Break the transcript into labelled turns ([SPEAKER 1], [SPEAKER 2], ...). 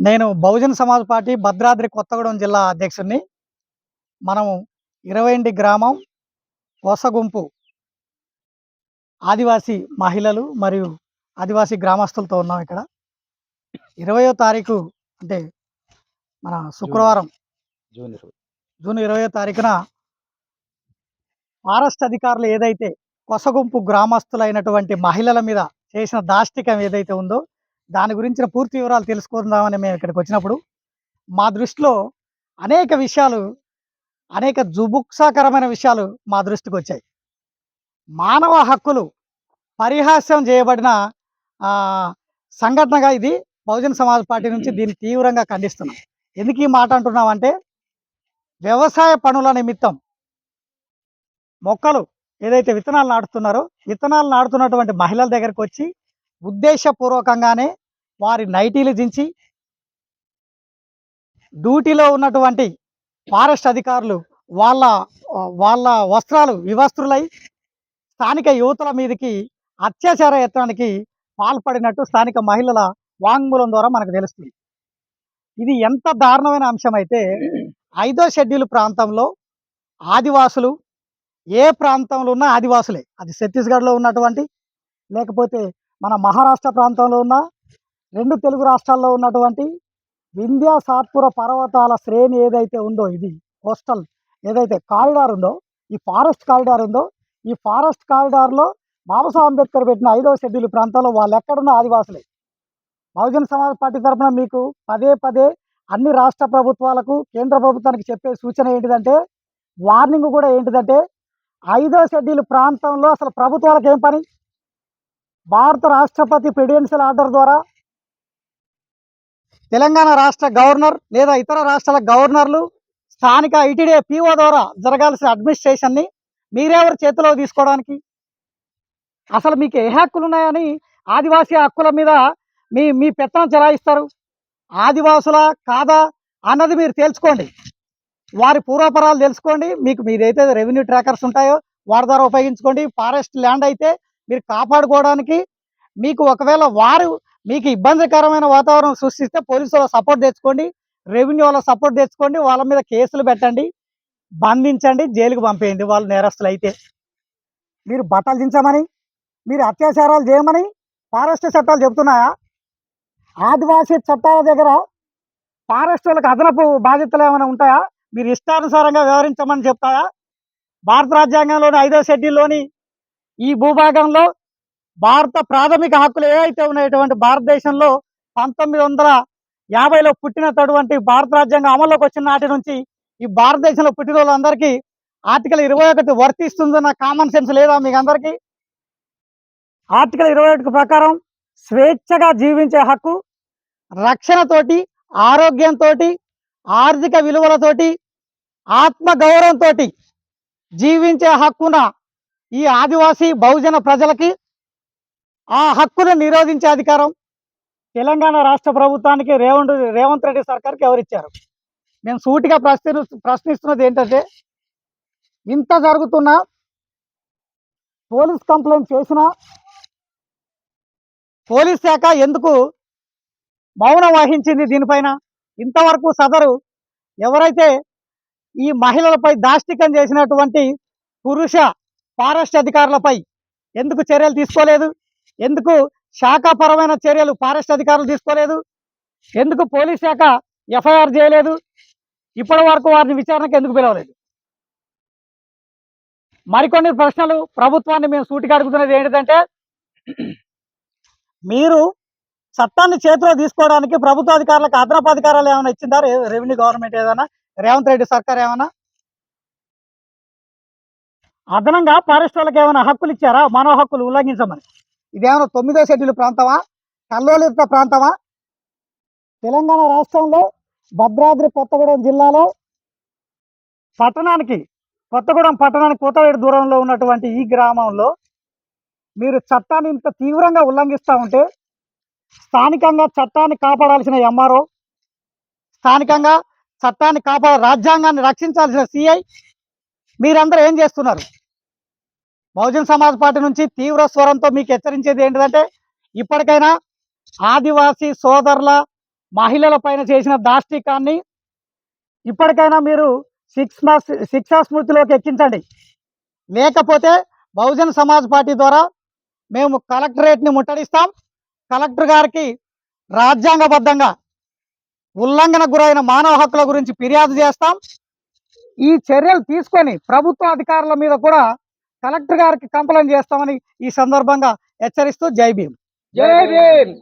[SPEAKER 1] నేను బహుజన్ సమాజ్ పార్టీ భద్రాద్రి కొత్తగూడెం జిల్లా అధ్యక్షుడిని. మనం ఇరవైండి గ్రామం కొసగుంపు ఆదివాసీ మహిళలు మరియు ఆదివాసీ గ్రామస్తులతో ఉన్నాం ఇక్కడ. ఇరవయో తారీఖు అంటే మన శుక్రవారం
[SPEAKER 2] జూన్
[SPEAKER 1] జూన్ ఇరవయో తారీఖున ఫారెస్ట్ అధికారులు ఏదైతే కొసగుంపు గ్రామస్తులైనటువంటి మహిళల మీద చేసిన దాష్టికం ఏదైతే ఉందో దాని గురించిన పూర్తి వివరాలు తెలుసుకుందామని మేము ఇక్కడికి వచ్చినప్పుడు మా దృష్టిలో అనేక విషయాలు అనేక జుబుక్సాకరమైన విషయాలు మా దృష్టికి వచ్చాయి. మానవ హక్కులు పరిహాస్యం చేయబడిన సంఘటనగా ఇది బహుజన సమాజ్ పార్టీ నుంచి దీన్ని తీవ్రంగా ఖండిస్తున్నాం. ఎందుకు ఈ మాట అంటున్నామంటే వ్యవసాయ పనుల నిమిత్తం మొక్కలు ఏదైతే విత్తనాలు నాటుతున్నారో విత్తనాలు నాటుతున్నటువంటి మహిళల దగ్గరకు వచ్చి ఉద్దేశపూర్వకంగానే వారి నైటీలు దించి డ్యూటీలో ఉన్నటువంటి ఫారెస్ట్ అధికారులు వాళ్ళ వాళ్ళ వస్త్రాలు వివస్త్రులై స్థానిక యువతుల మీదకి అత్యాచార యత్నానికి పాల్పడినట్టు స్థానిక మహిళల వాంగ్మూలం ద్వారా మనకు తెలుస్తుంది. ఇది ఎంత దారుణమైన అంశం అయితే ఐదో షెడ్యూల్ ప్రాంతంలో ఆదివాసులు ఏ ప్రాంతంలో ఉన్న ఆదివాసులే. అది ఛత్తీస్గఢ్లో ఉన్నటువంటి లేకపోతే మన మహారాష్ట్ర ప్రాంతంలో ఉన్న రెండు తెలుగు రాష్ట్రాల్లో ఉన్నటువంటి వింధ్యా సాత్పుర పర్వతాల శ్రేణి ఏదైతే ఉందో ఇది కోస్టల్ ఏదైతే కారిడార్ ఉందో ఈ ఫారెస్ట్ కారిడార్ ఉందో ఈ ఫారెస్ట్ కారిడార్లో బాబాసాహెబ్ అంబేద్కర్ పెట్టిన ఐదవ షెడ్యూల్ ప్రాంతాల్లో వాళ్ళు ఎక్కడున్న ఆదివాసులే. బహుజన సమాజ్ పార్టీ తరఫున మీకు పదే పదే అన్ని రాష్ట్ర ప్రభుత్వాలకు కేంద్ర ప్రభుత్వానికి చెప్పే సూచన ఏంటిదంటే వార్నింగ్ కూడా ఏంటిదంటే ఐదో షెడ్యూల్ ప్రాంతంలో అసలు ప్రభుత్వాలకు ఏం పని? భారత రాష్ట్రపతి ప్రెసిడెన్షియల్ ఆర్డర్ ద్వారా తెలంగాణ రాష్ట్ర గవర్నర్ లేదా ఇతర రాష్ట్రాల గవర్నర్లు స్థానిక ఐటీడీఏ పీఓ ద్వారా జరగాల్సిన అడ్మినిస్ట్రేషన్ని మీరెవరి చేతిలో తీసుకోవడానికి? అసలు మీకు ఏ హక్కులు ఉన్నాయని ఆదివాసీ హక్కుల మీద మీ మీ పెత్తనం చెలాయిస్తారు? ఆదివాసుల కాదా అన్నది మీరు తెలుసుకోండి వారి పూర్వపరాలు తెలుసుకోండి. మీకు మీదైతే రెవెన్యూ ట్రాకర్స్ ఉంటాయో వారి ద్వారా ఉపయోగించుకోండి. ఫారెస్ట్ ల్యాండ్ అయితే మీరు కాపాడుకోవడానికి మీకు ఒకవేళ వారు మీకు ఇబ్బందికరమైన వాతావరణం సృష్టిస్తే పోలీసు సపోర్ట్ తెచ్చుకోండి రెవెన్యూ వాళ్ళ సపోర్ట్ తెచ్చుకోండి వాళ్ళ మీద కేసులు పెట్టండి బంధించండి జైలుకు పంపేయండి వాళ్ళు నేరస్తులు అయితే మీరు బట్టలు దించమని మీరు అత్యాచారాలు చేయమని ఫారెస్ట్ చట్టాలు చెబుతున్నాయా? ఆదివాసీ చట్టాల దగ్గర ఫారెస్ట్ వాళ్ళకి అదనపు బాధ్యతలు ఏమైనా ఉంటాయా? మీరు ఇష్టానుసారంగా వ్యవహరించమని చెప్తాయా? భారత రాజ్యాంగంలోని ఐదో షెడ్యూల్లోని ఈ భూభాగంలో భారత ప్రాథమిక హక్కులు ఏవైతే ఉన్నాయటువంటి భారతదేశంలో పంతొమ్మిది వందల యాభైలో పుట్టినటువంటి భారత రాజ్యాంగం అమల్లోకి వచ్చిన నాటి నుంచి ఈ భారతదేశంలో పుట్టిన వాళ్ళందరికీ ఆర్టికల్ ఇరవై ఒకటి వర్తిస్తుందన్న కామన్ సెన్స్ లేదా మీకు అందరికీ? ఆర్టికల్ ఇరవై ఒకటి ప్రకారం స్వేచ్ఛగా జీవించే హక్కు రక్షణతోటి ఆరోగ్యంతో ఆర్థిక విలువలతోటి ఆత్మగౌరవంతో జీవించే హక్కున ఈ ఆదివాసీ బహుజన ప్రజలకి ఆ హక్కును నిరోధించే అధికారం తెలంగాణ రాష్ట్ర ప్రభుత్వానికి రేవంత్ రేవంత్ రెడ్డి సర్కార్కి ఎవరిచ్చారు? మేము సూటిగా ప్రశ్న ప్రశ్నిస్తున్నది ఏంటంటే ఇంత జరుగుతున్న పోలీస్ కంప్లైంట్ చేసినా పోలీస్ శాఖ ఎందుకు మౌనం వహించింది దీనిపైన? ఇంతవరకు సదరు ఎవరైతే ఈ మహిళలపై దాష్టికం చేసినటువంటి పురుష ఫారెస్ట్ అధికారులపై ఎందుకు చర్యలు తీసుకోలేదు? ఎందుకు శాఖాపరమైన చర్యలు ఫారెస్ట్ అధికారులు తీసుకోలేదు? ఎందుకు పోలీస్ శాఖ ఎఫ్ఐఆర్ చేయలేదు? ఇప్పటి వరకు వారిని విచారణకు ఎందుకు పిలవలేదు? మరికొన్ని ప్రశ్నలు ప్రభుత్వాన్ని మేము సూటిగా అడుగుతున్నది ఏంటంటే మీరు చట్టాన్ని చేతిలో తీసుకోవడానికి ప్రభుత్వ అధికారులకు అదనపు అధికారాలు ఏమైనా ఇచ్చిందా? రెవెన్యూ గవర్నమెంట్ ఏదైనా? రేవంత్ రెడ్డి సర్కార్ ఏమైనా? అదనంగా ఫారెస్ట్ వాళ్ళకి ఏమైనా హక్కులు ఇచ్చారా? మానవ హక్కులు ఉల్లంఘించమని. ఇదేమైనా తొమ్మిదో షెడ్యూల్ ప్రాంతమా? కల్లోలిత ప్రాంతమా? తెలంగాణ రాష్ట్రంలో భద్రాద్రి కొత్తగూడెం జిల్లాలో పట్టణానికి కొత్తగూడెం పట్టణానికి కోతవేడి దూరంలో ఉన్నటువంటి ఈ గ్రామంలో మీరు చట్టాన్ని ఇంత తీవ్రంగా ఉల్లంఘిస్తూ ఉంటే స్థానికంగా చట్టాన్ని కాపాడాల్సిన ఎంఆర్ఓ స్థానికంగా చట్టాన్ని కాపాడ రాజ్యాంగాన్ని రక్షించాల్సిన సిఐ మీరందరూ ఏం చేస్తున్నారు? బహుజన్ సమాజ్ పార్టీ నుంచి తీవ్ర స్వరంతో మీకు హెచ్చరించేది ఏంటిదంటే ఇప్పటికైనా ఆదివాసీ సోదరుల మహిళల పైన చేసిన దాష్టికాన్ని ఇప్పటికైనా మీరు శిక్షణ శిక్షా స్మృతిలోకి ఎక్కించండి. లేకపోతే బహుజన్ సమాజ్ పార్టీ ద్వారా మేము కలెక్టరేట్ని ముట్టడిస్తాం. కలెక్టర్ గారికి రాజ్యాంగబద్ధంగా ఉల్లంఘన గురైన మానవ హక్కుల గురించి ఫిర్యాదు చేస్తాం. ఈ చర్యలు తీసుకొని ప్రభుత్వ అధికారుల మీద కూడా కలెక్టర్ గారికి కంప్లైంట్ చేస్తామని ఈ సందర్భంగా హెచ్చరిస్తూ జై భీమ్.
[SPEAKER 2] జై భీమ్.